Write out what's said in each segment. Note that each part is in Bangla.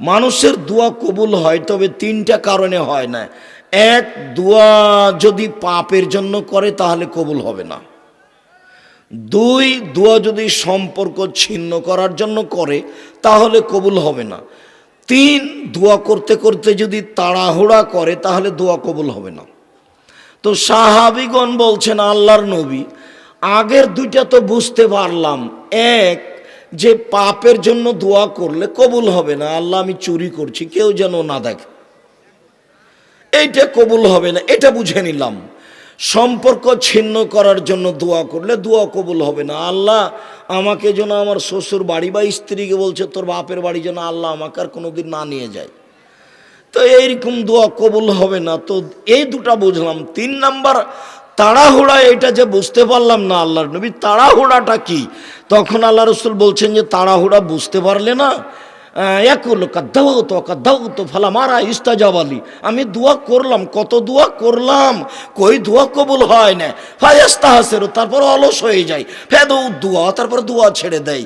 মানুষের দোয়া কবুল হয়, তবে তিনটা কারণে হয় না। এক, দোয়া যদি পাপের জন্য করে, তাহলে কবুল হবে না। দুই, দোয়া যদি সম্পর্ক ছিন্ন করার জন্য করে, তাহলে কবুল হবে না। তিন, দোয়া করতে করতে যদি তাড়াহুড়া করে, তাহলে দোয়া কবুল হবে না। তো সাহাবিগণ বলছেন, আল্লাহর নবী, আগের দুইটা তো বুঝতে পারলাম। এক যে পাপের জন্য দোয়া করলে কবুল হবে না, আল্লাহ আমি চুরি করছি, কেউ যেন না দেখে। এইটা কবুল হবে না, এটা বুঝে নিলাম। সম্পর্ক ছিন্ন করার জন্য দোয়া করলে দোয়া কবুল হবে না। আল্লাহ আমাকে যেন আমার শ্বশুর বাড়ি বা স্ত্রীকে বলছে, তোর বাপের বাড়ি যেন আল্লাহ আমাকে আর কোনোদিন না নিয়ে যায়। তো এইরকম দোয়া কবুল হবে না। তো এই দুটা বুঝলাম। তিন নাম্বার তাড়াহুড়া এটা যে বুঝতে পারলাম না আল্লাহর নবী, তাড়াহুড়াটা কি? তখন আল্লাহ রসুল বলছেন যে, তাড়াহুড়া বুঝতে পারলে না একুল কাদ্দাও তো তো ফালা মারা ইস্তাজাবালি। আমি দোয়া করলাম, কত দোয়া করলাম, কই দোয়া কবুল হয় না। ফায়াস্তা হাসেরও তারপর অলস হয়ে যায়। ফেদৌ দোয়া, তারপর দোয়া ছেড়ে দেয়।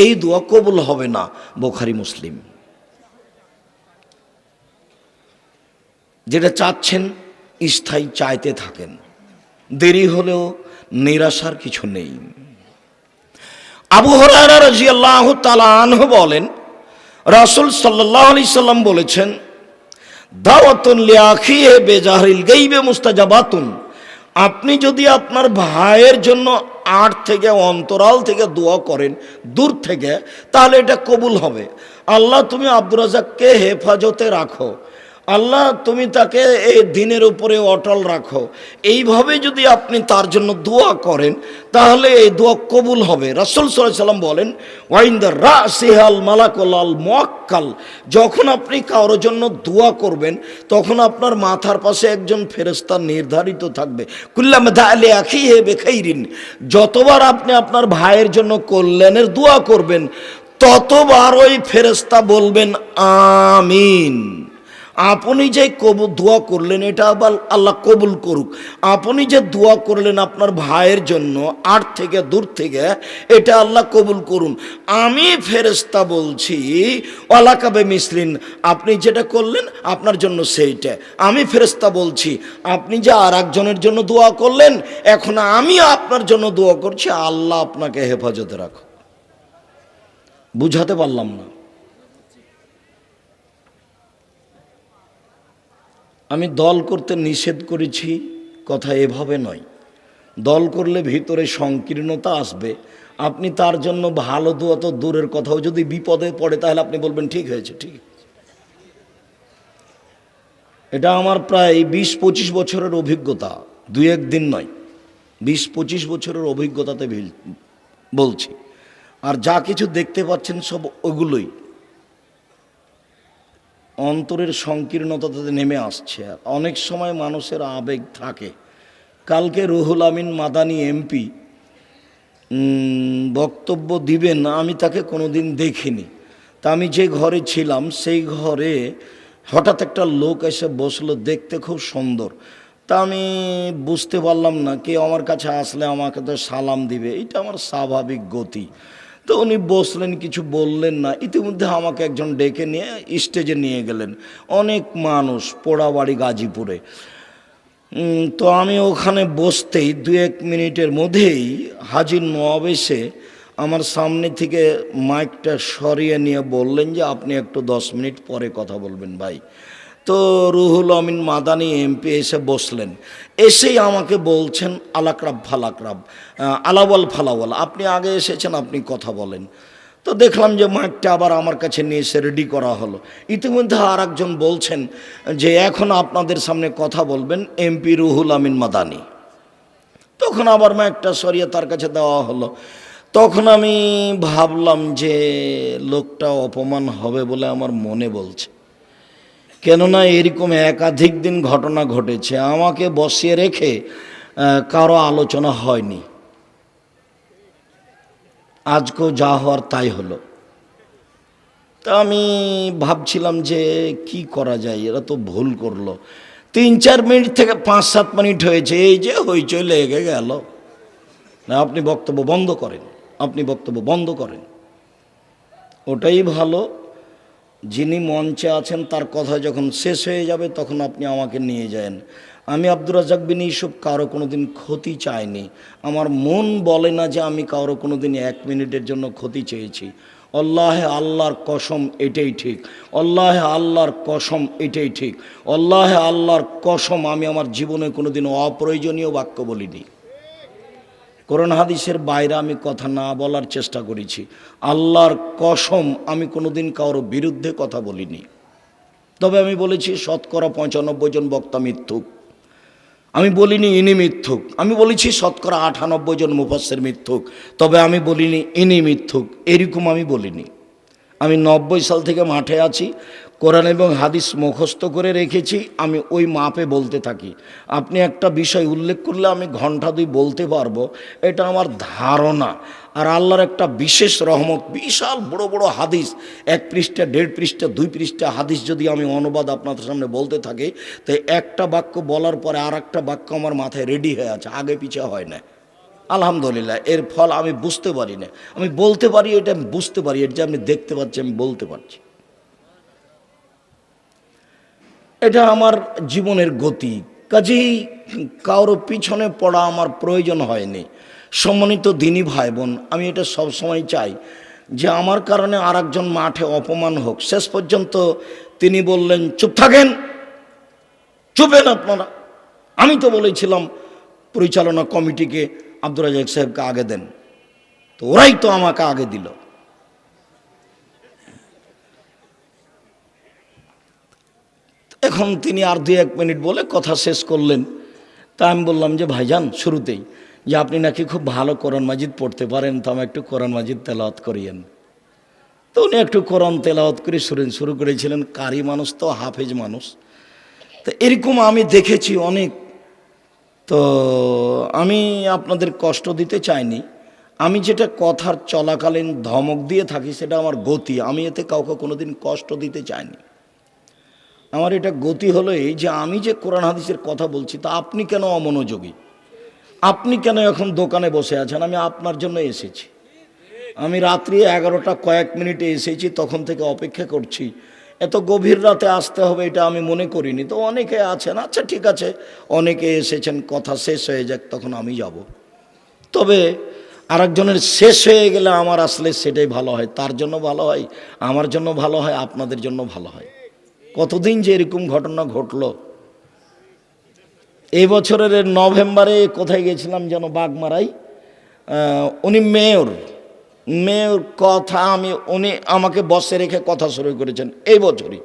এই দোয়া কবুল হবে না, বোখারি মুসলিম। যেটা চাচ্ছেন স্থায়ী চাইতে থাকেন। দেরি হলেও নিরাশার কিছু নেই। আবু বলেন, রাসুল সাল্লাহ আলি সাল্লাম বলেছেন, দাওয়াতুন লিয়াখিয়ে বেজাহরিল গাইবে মুস্তাজাবাতুন। আপনি যদি আপনার ভাইয়ের জন্য আট থেকে অন্তরাল থেকে দোয়া করেন, দূর থেকে, তাহলে এটা কবুল হবে। আল্লাহ তুমি আব্দুর রাজাককে হেফাজতে রাখো। আল্লাহ, তুমি তাকে এই দিনের উপরে অটল রাখো। এইভাবে যদি আপনি তার জন্য দোয়া করেন, তাহলে এই দোয়া কবুল হবে। রাসুল সাল্লাম বলেন ওয়াইন্দার রা সিহাল মালাকল আল মোয়াক্কাল। যখন আপনি কারোর জন্য দোয়া করবেন, তখন আপনার মাথার পাশে একজন ফেরেস্তা নির্ধারিত থাকবে। কুল্লাম দালে আখি হে বেখাইরিন। যতবার আপনি আপনার ভাইয়ের জন্য কল্যাণের দোয়া করবেন, ততবার ওই ফেরেস্তা বলবেন, আমিন। আপনি যে কবু দোয়া করলেন, এটা আবার আল্লাহ কবুল করুক। আপনি যে দোয়া করলেন আপনার ভাইয়ের জন্য, আট থেকে দূর থেকে, এটা আল্লাহ কবুল করুন। আমি ফেরেস্তা বলছি ওয়ালাকাবে মিসলিন, আপনি যেটা করলেন, আপনার জন্য সেইটা। আমি ফেরেস্তা বলছি, আপনি যে আর একজনের জন্য দোয়া করলেন, এখন আমি আপনার জন্য দোয়া করছি, আল্লাহ আপনাকে হেফাজতে রাখো বুঝাতে পারলাম না। আমি দল করতে নিষেধ করেছি, কথা এভাবে নয়। দল করলে ভিতরে সংকীর্ণতা আসবে। আপনি তার জন্য ভালো দোয়া তো দূরের কথাও যদি বিপদে পড়ে, তাহলে আপনি বলবেন, ঠিক হয়েছে, ঠিক এটা আমার প্রায় বিশ পঁচিশ বছরের অভিজ্ঞতা, দুই এক দিন নয়। বিশ পঁচিশ বছরের অভিজ্ঞতাতে বলছি। আর যা কিছু দেখতে পাচ্ছেন সব ওগুলোই। অন্তরের সংকীর্ণতা সংকীর্ণতাতে নেমে আসছে। আর অনেক সময় মানুষের আবেগ থাকে। কালকে রুহুল আমিন মাদানি এমপি বক্তব্য দিবেন, আমি তাকে কোনোদিন দেখিনি। তা আমি যে ঘরে ছিলাম, সেই ঘরে হঠাৎ একটা লোক এসে বসল, দেখতে খুব সুন্দর। তা আমি বুঝতে পারলাম না কে আমার কাছে আসলে আমাকে তো সালাম দিবে। এটা আমার স্বাভাবিক গতি। তো উনি বসলেন, কিছু বললেন না। ইতিমধ্যে আমাকে একজন ডেকে নিয়ে স্টেজে নিয়ে গেলেন। অনেক মানুষ, পোড়াবাড়ি গাজীপুরে। তো আমি ওখানে বসতেই দু এক মিনিটের মধ্যেই হাজির নবাব এসে আমার সামনে থেকে মাইকটা সরিয়ে নিয়ে বললেন যে, আপনি একটু দশ মিনিট পরে কথা বলবেন ভাই। তো রুহুল আমিন মাদানি এমপি এসে বসলেন। এসেই আমাকে বলছেন আলাকরাব ফালাকরাব আলাওয়াল ফালাওয়াল আপনি আগে এসেছেন, আপনি কথা বলেন। তো দেখলাম যে মাইকটা আবার আমার কাছে নিয়ে এসে রেডি করা হলো। ইতিমধ্যে আর একজন বলছেন যে, এখন আপনাদের সামনে কথা বলবেন এমপি রুহুল আমিন মাদানি। তখন আবার মাইকটা সরিয়ে তার কাছে দেওয়া হলো। তখন আমি ভাবলাম যে, লোকটা অপমান হবে বলে আমার মনে বলছে। কেননা এরকম একাধিক দিন ঘটনা ঘটেছে। আমাকে বসিয়ে রেখে কারও আলোচনা হয়নি। আজকেও যা হওয়ার তাই হলো। তা আমি ভাবছিলাম যে কি করা যায়, এরা তো ভুল করল। তিন চার মিনিট থেকে পাঁচ সাত মিনিট হয়েছে, এই যে হইচই লেগে গেল। না, আপনি বক্তব্য বন্ধ করেন, আপনি বক্তব্য বন্ধ করেন। ওটাই ভালো। যিনি মঞ্চে আছেন, তার কথা যখন শেষ হয়ে যাবে, তখন আপনি আমাকে নিয়ে যান। আমি আব্দুর রাজাক বিন ইসুফ কারও কোনো দিন ক্ষতি চাইনি। আমার মন বলে না যে আমি কারও কোনো দিন এক মিনিটের জন্য ক্ষতি চেয়েছি। আল্লাহে আল্লাহর কসম, এটাই ঠিক। আল্লাহে আল্লাহর কসম, এটাই ঠিক। আল্লাহে আল্লাহর কসম, আমি আমার জীবনে কোনো দিন অপ্রয়োজনীয় বাক্য বলিনি। কোরআন হাদিসের বাইরে আমি কথা না বলার চেষ্টা করেছি। আল্লাহর কসম আমি কোনোদিন কারোর বিরুদ্ধে কথা বলিনি। তবে আমি বলেছি, শতকরা পঁচানব্বই জন বক্তা মিথ্যুক। আমি বলিনি, ইনি মিথ্যুক। আমি বলেছি, শতকরা আটানব্বই জন মুফাসের মিথ্যুক। তবে আমি বলিনি, ইনি মিথ্যুক। এরকম আমি বলিনি। আমি নব্বই সাল থেকে মাঠে আছি। কোরআন এবং হাদিস মুখস্থ করে রেখেছি, আমি ওই মাপে বলতে থাকি। আপনি একটা বিষয় উল্লেখ করলে আমি ঘণ্টা দুই বলতে পারব, এটা আমার ধারণা। আর আল্লাহর একটা বিশেষ রহমত, বিশাল বড় বড় হাদিস, এক পৃষ্ঠা, দেড় পৃষ্ঠা, দুই পৃষ্ঠা হাদিস যদি আমি অনুবাদ আপনাদের সামনে বলতে থাকি, তো একটা বাক্য বলার পরে আর একটা বাক্য আমার মাথায় রেডি হয়ে আছে, আগে পিছে হয় না। আলহামদুলিল্লাহ, এর ফল আমি বুঝতে পারি না। আমি বলতে পারি, এটা আমি বুঝতে পারি এটা আমি দেখতে পাচ্ছি আমি বলতে পারছি। এটা আমার জীবনের গতি। কাজেই কারোর পিছনে পড়া আমার প্রয়োজন হয়নি। সম্মানিত দিনী ভাই বোন আমি এটা সবসময় চাই যে আমার কারণে আর মাঠে অপমান হোক। শেষ পর্যন্ত তিনি বললেন, চুপ থাকেন, চুপেন আপনারা। আমি তো বলেছিলাম, পরিচালনা কমিটিকে আব্দুর রাজাক সাহেবকে আগে দেন। তো ওরাই তো আমাকে আগে দিল। এখন তিনি আর দুই এক মিনিট বলে কথা শেষ করলেন। তা আমি বললাম যে, ভাইজান, শুরুতেই যে আপনি নাকি খুব ভালো কোরআন মাজিদ পড়তে পারেন, তো আমি একটু কোরআন মাজিদ তেলাওয়াত করিয়েন। তো উনি একটু কোরআন তেলাওয়াত করে শুরু শুরু করেছিলেন। কারি মানুষ তো, হাফেজ মানুষ। তো এরকম আমি দেখেছি অনেক। তো আমি আপনাদের কষ্ট দিতে চাইনি। আমি যেটা কথার চলাকালীন ধমক দিয়ে থাকি, সেটা আমার গতি। আমি এতে কাউকে কোনোদিন কষ্ট দিতে চাইনি। আমার এটা গতি হলো এই যে আমি যে কোরআন হাদিসের কথা বলছি, তা আপনি কেন অমনোযোগী? আপনি কেন এখন দোকানে বসে আছেন? আমি আপনার জন্য এসেছি। আমি রাত্রি এগারোটা কয়েক মিনিটে এসেছি, তখন থেকে অপেক্ষা করছি। এত গভীর রাতে আসতে হবে এটা আমি মনে করিনি। তো অনেকে আছেন আচ্ছা ঠিক আছে। অনেকে এসেছেন, কথা শেষ হয়ে যাক, তখন আমি যাব। তবে আরেকজনের শেষ হয়ে গেলে আমার আসলে সেটাই ভালো হয়। তার জন্য ভালো হয়, আমার জন্য ভালো হয়, আপনাদের জন্য ভালো হয়। কতদিন যে এরকম ঘটনা ঘটলো? এই বছরের নভেম্বরে কোথায় গেছিলাম যেন বাগমারাই আহ, উনি মেয়র। মেয়র কথা আমি উনি আমাকে বসে রেখে কথা শুরু করেছেন এই বছরই।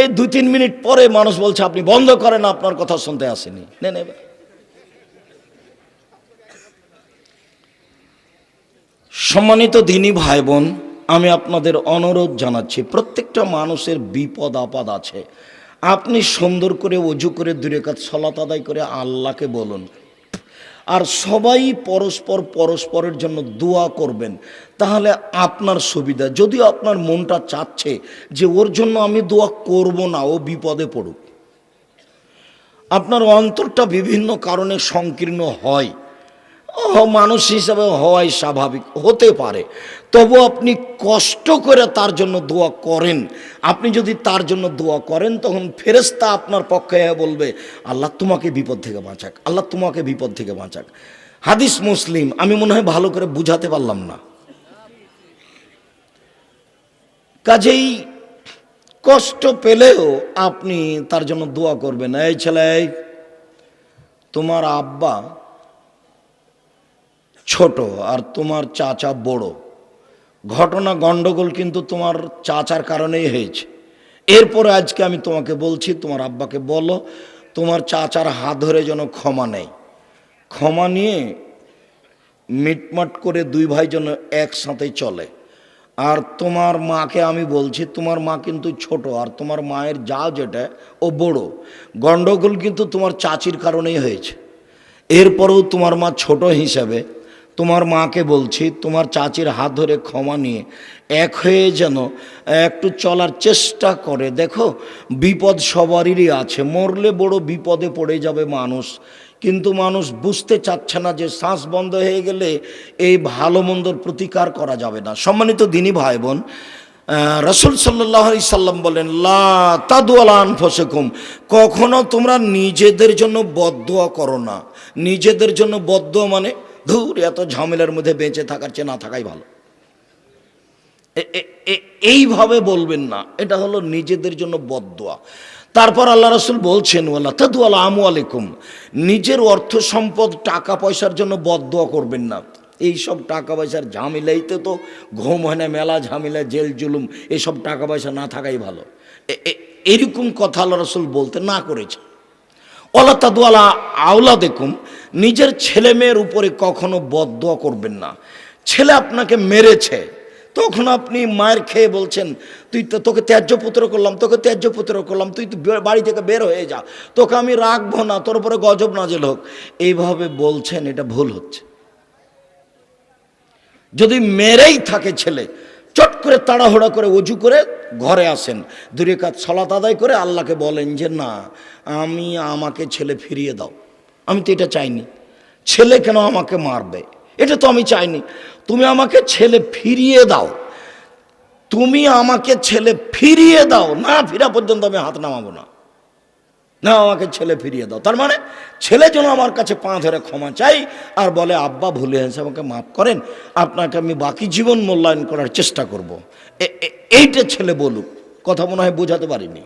এই দুই তিন মিনিট পরে মানুষ বলছে আপনি বন্ধ করেন আপনার কথা শুনতে আসেনি। নেন এবার সম্মানিত দিনী ভাই বোন আমি আপনাদের অনুরোধ জানাচ্ছি, প্রত্যেকটা মানুষের বিপদ আপদ আছে। আপনি সুন্দর করে অজু করে দূরে কাজ সলাত আদায় করে আল্লাহকে বলুন। আর সবাই পরস্পর পরস্পরের জন্য দোয়া করবেন, তাহলে আপনার সুবিধা। যদিও আপনার মনটা চাচ্ছে যে ওর জন্য আমি দোয়া করব না, ও বিপদে পড়ুক। আপনার অন্তরটা বিভিন্ন কারণে সংকীর্ণ হয়। মানুষ হিসাবে হওয়াই স্বাভাবিক, হতে পারে। তবু আপনি কষ্ট করে তার জন্য দোয়া করেন। আপনি যদি তার জন্য দোয়া করেন, তখন ফেরেস্তা আপনার পক্ষে বলবে, আল্লাহ তোমাকে বিপদ থেকে বাঁচাক, আল্লাহ তোমাকে বিপদ থেকে বাঁচাক। হাদিস মুসলিম, আমি মনে হয় ভালো করে বুঝাতে পারলাম না। কাজেই কষ্ট পেলেও আপনি তার জন্য দোয়া করবেন। এই ছেলে, তোমার আব্বা ছোট আর তোমার চাচা বড়। ঘটনা গন্ডগোল কিন্তু তোমার চাচার কারণেই হয়েছে। এরপরে আজকে আমি তোমাকে বলছি, তোমার আব্বাকে বলো, তোমার চাচার হাত ধরে যেন ক্ষমা নেই ক্ষমা নিয়ে মিটমাট করে দুই ভাই যেন একসাথে চলে। আর তোমার মাকে আমি বলছি, তোমার মা কিন্তু ছোট আর তোমার মায়ের যা যেটা, ও বড়। গন্ডগোল কিন্তু তোমার চাচির কারণেই হয়েছে। এরপরেও তোমার মা ছোট হিসাবে তোমার মাকে বলছি, তোমার চাচির হাত ধরে ক্ষমা নিয়ে, এক হয়ে যেন একটু চলার চেষ্টা করে। দেখো, বিপদ সবারই আছে। মরলে বড় বিপদে পড়ে যাবে মানুষ। কিন্তু মানুষ বুঝতে চাচ্ছে না যে শ্বাস বন্ধ হয়ে গেলে এই ভালো মন্দর প্রতিকার করা যাবে না। সম্মানিত দিনী ভাই বোন রসুল সাল্লাহ সাল্লাম বলেন, লা তাদুয়ালান ফসেকুম কখনো তোমরা নিজেদের জন্য বদোয়া করো না। নিজেদের জন্য বদোয়া মানে ধুর, এত ঝামেলার মধ্যে বেঁচে থাকার চেয়ে না থাকাই ভালো। এইভাবে বলবেন না। এটা হলো নিজেদের জন্য বদোয়া তারপর আল্লাহ রসুল বলছেন ওয়াল্লা তাদুয়ালা আমু আলাইকুম নিজের অর্থ সম্পদ, টাকা পয়সার জন্য বদোয়া করবেন না। এই সব টাকা পয়সার ঝামেলাইতে তো ঘুম হয় না, মেলা ঝামেলা, জেল জুলুম, এসব টাকা পয়সা না থাকাই ভালো। এরকম কথা আল্লাহ রসুল বলতে না করেছে ওলা তাদুয়ালা আওলা দেখুন নিজের ছেলে মেয়ের উপরে কখনো বদোয়া করবেন না। ছেলে আপনাকে মেরেছে, তখন আপনি মায়ের খেয়ে বলছেন, তুই তো তোকে ত্যায্য পুত্র করলাম, তোকে ত্যায্য পুত্র করলাম, তুই তো বাড়ি থেকে বের হয়ে যা, তোকে আমি রাখব না, তোর উপরে গজব নাজেল হোক। এইভাবে বলছেন, এটা ভুল হচ্ছে। যদি মেরেই থাকে ছেলে চট করে তাড়াহুড়া করে অজু করে ঘরে আসেন। দূরে কাজ সলাত আদায় করে আল্লাহকে বলেন যে, না, আমি আমাকে ছেলে ফিরিয়ে দাও। আমি তো এটা চাইনি। ছেলে কেন আমাকে মারবে? এটা তো আমি চাইনি। তুমি আমাকে ছেলে ফিরিয়ে দাও। তুমি আমাকে ছেলে ফিরিয়ে দাও। না ফিরা পর্যন্ত আমি হাত নামাবো না। না, আমাকে ছেলে ফিরিয়ে দাও। তার মানে ছেলে যেন আমার কাছে পা ধরে ক্ষমা চাই আর বলে, আব্বা, ভুলে হয়েছে, আমাকে মাফ করেন। আপনাকে আমি বাকি জীবন মূল্যায়ন করার চেষ্টা করব। এইটা ছেলে বলুক। কথা মনে হয় বোঝাতে পারিনি।